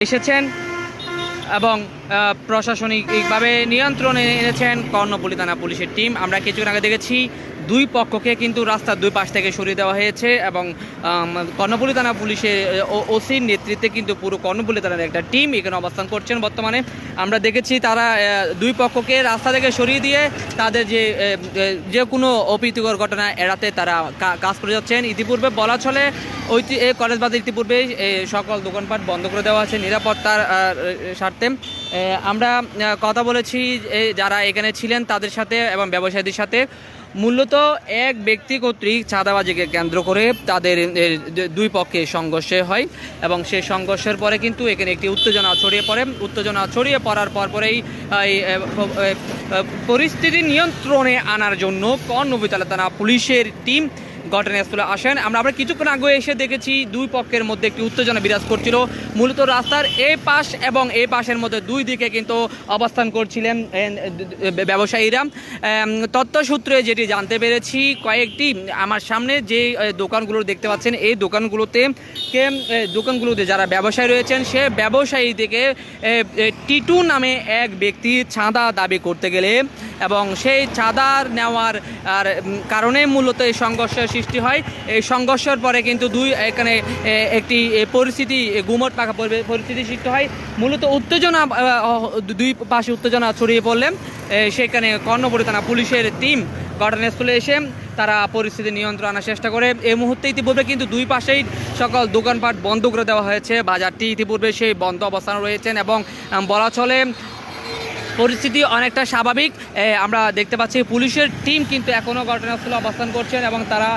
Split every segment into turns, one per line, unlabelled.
এসেছেন এবং প্রশাসনিকভাবে নিয়ন্ত্রণে এনেছেন কর্ণপল্লী থানা পুলিশের টিম। আমরা কিছুক্ষণ আগে দেখেছি দুই পক্ষকে কিন্তু রাস্তার দুই পাশ থেকে সরিয়ে দেওয়া হয়েছে এবং আম, কর্ণপল্লী থানা পুলিশের ওসির নেতৃত্বে কিন্তু পুরো কর্ণপল্লী থানার একটা টিম এখানে অবস্থান করছেন বর্তমানে। আমরা দেখেছি তারা দুই পক্ষকে রাস্তা থেকে সরিয়ে দিয়ে তাদের যে যে কোনো অপ্রীতিকর ঘটনা এড়াতে তারা কাজ করে যাচ্ছেন। ইতিপূর্বে বলা চলে ঐতি এই কলেজ বাজার ইতিপূর্বে এ, সকল দোকানপাট বন্ধ করে দেওয়া আছে নিরাপত্তার স্বার্থে। আমরা কথা বলেছি যারা এখানে ছিলেন তাদের সাথে এবং ব্যবসায়ীদের সাথে। মূলত এক ব্যক্তি কর্তৃক চাঁদাবাজিকে কেন্দ্র করে তাদের দুই পক্ষে সংঘর্ষে হয় এবং সেই সংঘর্ষের পরে কিন্তু এখানে একটি উত্তেজনা ছড়িয়ে পড়ে। উত্তেজনা ছড়িয়ে পড়ার পর পরেই পরিস্থিতি নিয়ন্ত্রণে আনার জন্য কর্ণবিতালা থানা পুলিশের টিম ঘটনাস্থলে আসেন। আমরা আমরা কিছুক্ষণ আগে এসে দেখেছি দুই পক্ষের মধ্যে একটি উত্তেজনা বিরাজ করছিল। মূলত রাস্তার এ পাশ এবং এ পাশের মধ্যে দুই দিকে কিন্তু অবস্থান করছিলেন ব্যবসায়ীরা। এম, তথ্য সূত্রে যেটি জানতে পেরেছি কয়েকটি আমার সামনে যে দোকানগুলো দেখতে পাচ্ছেন এই দোকানগুলোতে কে দোকানগুলোতে যারা ব্যবসায়ী রয়েছেন সে ব্যবসায়ী থেকে টিটু নামে এক ব্যক্তি চাঁদা দাবি করতে গেলে এবং সেই চাঁদার নেওয়ার আর কারণে মূলত এই সংঘর্ষের সৃষ্টি হয় এই সংঘর্ষের পরে কিন্তু দুই, এখানে একটি পরিস্থিতি গুমট পাকা পরিস্থিতি সৃষ্টি হয়। মূলত উত্তেজনা দুই পাশে উত্তেজনা ছড়িয়ে পড়লে সেখানে কর্ণপুরী থানা পুলিশের টিম ঘটনাস্থলে এসে তারা পরিস্থিতি নিয়ন্ত্রণ আনার চেষ্টা করে। এই মুহূর্তে ইতিপূর্বে কিন্তু দুই পাশেই সকল দোকানপাট বন্ধ করে দেওয়া হয়েছে। বাজারটি ইতিপূর্বে সেই বন্ধ অবস্থানে রয়েছেন এবং বলা চলে পরিস্থিতি অনেকটা স্বাভাবিক। আমরা দেখতে পাচ্ছি পুলিশের টিম কিন্তু এখনও ঘটনাস্থলে অবস্থান করছেন এবং তারা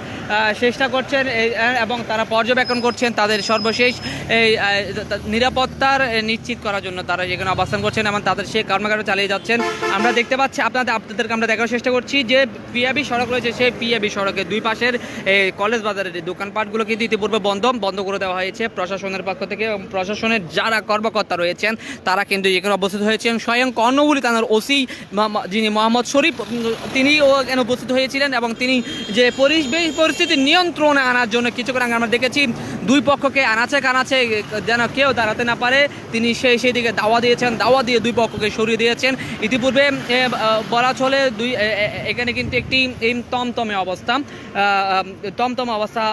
চেষ্টা করছেন এবং তারা পর্যবেক্ষণ করছেন তাদের সর্বশেষ এই নিরাপত্তার নিশ্চিত করার জন্য তারা যেখানে অবস্থান করছেন এবং তাদের সেই কর্মকাণ্ড চালিয়ে যাচ্ছেন। আমরা দেখতে পাচ্ছি, আপনাদের, আপনাদেরকে আমরা দেখার চেষ্টা করছি যে পিয়াবি সড়ক রয়েছে, সেই পিয়াবি সড়কের দুই পাশের কলেজ বাজারের দোকানপাটগুলো কিন্তু ইতিপূর্বে বন্ধ বন্ধ করে দেওয়া হয়েছে প্রশাসনের পক্ষ থেকে প্রশাসনের যারা কর্মকর্তা রয়েছেন, তারা কিন্তু এখানে অবস্থিত হয়েছেন। স্বয়ং কর্ণবুলি থানার ওসি যিনি মোহাম্মদ শরীফ তিনিও এখানে উপস্থিত হয়েছিলেন এবং তিনি যে পরিবেশ পরিস্থিতি নিয়ন্ত্রণে আনার জন্য কিছু করে আমরা দেখেছি। দুই পক্ষকে আনাচে কানাচে যেন কেউ দাঁড়াতে না পারে তিনি সেই সেই দিকে দাওয়া দিয়েছেন দাওয়া দিয়ে দুই পক্ষকে সরিয়ে দিয়েছেন। ইতিপূর্বে বলা চলে দুই এখানে কিন্তু একটি এই তমতমে অবস্থা। আহ, অবস্থা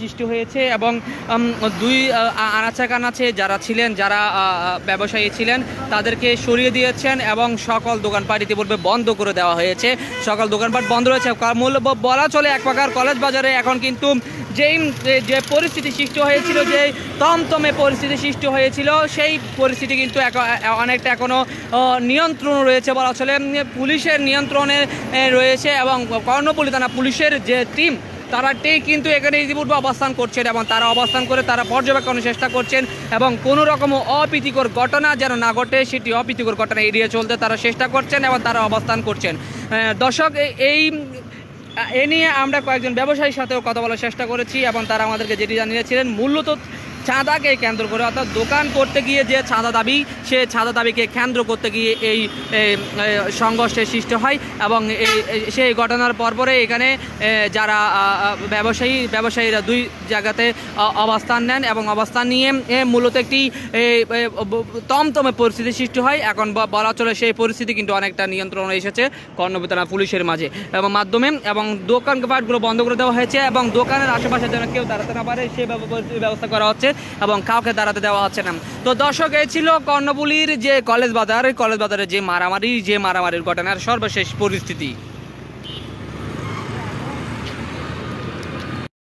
সৃষ্টি হয়েছে এবং দুই আনাচে কানাচে যারা ছিলেন যারা ব্যবসায়ী ছিলেন তাদেরকে সরিয়ে দিয়েছেন এবং সকল দোকানপাট ইতিপূর্বে বন্ধ করে দেওয়া হয়েছে। সকল দোকানপাট বন্ধ রয়েছে। মূল্য বলা চলে এক প্রকার কলেজ বাজারে এখন কিন্তু যেই, যে- পরিস্থিতি সৃষ্টি হয়েছিল, যে তমতমে পরিস্থিতি সৃষ্টি হয়েছিল, সেই পরিস্থিতি কিন্তু অনেকটা এখনও নিয়ন্ত্রণ রয়েছে বলা চলে। পুলিশের নিয়ন্ত্রণে রয়েছে এবং কর্ণপল্লী থানা পুলিশের যে টিম, তারা ঠিক কিন্তু এখানে ইতিপূর্বে অবস্থান করছেন এবং তারা অবস্থান করে তারা পর্যবেক্ষণের চেষ্টা করছেন এবং কোনো রকম অপ্রীতিকর ঘটনা যেন না ঘটে, সেটি অপ্রীতিকর ঘটনা এড়িয়ে চলতে তারা চেষ্টা করছেন এবং তারা অবস্থান করছেন। দর্শক এই এ নিয়ে আমরা কয়েকজন ব্যবসায়ীর সাথেও কথা বলার চেষ্টা করেছি এবং তারা আমাদেরকে যেটি জানিয়েছিলেন মূলত চাঁদাকে কেন্দ্র করে, অর্থাৎ দোকান করতে গিয়ে যে চাঁদা দাবি, সে চাঁদা দাবিকে কেন্দ্র করতে গিয়ে এই সংঘর্ষের সৃষ্টি হয় এবং সেই ঘটনার পরপরে এখানে যারা ব্যবসায়ী, ব্যবসায়ীরা দুই জায়গাতে অবস্থান নেন এবং অবস্থান নিয়ে মূলত একটি তমতমে পরিস্থিতি সৃষ্টি হয়। এখন বলা চলে সেই পরিস্থিতি কিন্তু অনেকটা নিয়ন্ত্রণে এসেছে কর্ণবিতনা পুলিশের মাঝে। এবং মাধ্যমে এবং দোকান দোকানপাটগুলো বন্ধ করে দেওয়া হয়েছে এবং দোকানের আশেপাশে যেন কেউ দাঁড়াতে না পারে ব্যব- ব্যবস্থা করা হচ্ছে। এবং কাউকে দাঁড়াতে দেওয়া হচ্ছে না। তো দর্শক, এই ছিল কর্ণপুলির যে কলেজ বাজার। কলেজ বাজারের যে মারামারি, যে মারামারির ঘটনার সর্বশেষ পরিস্থিতি।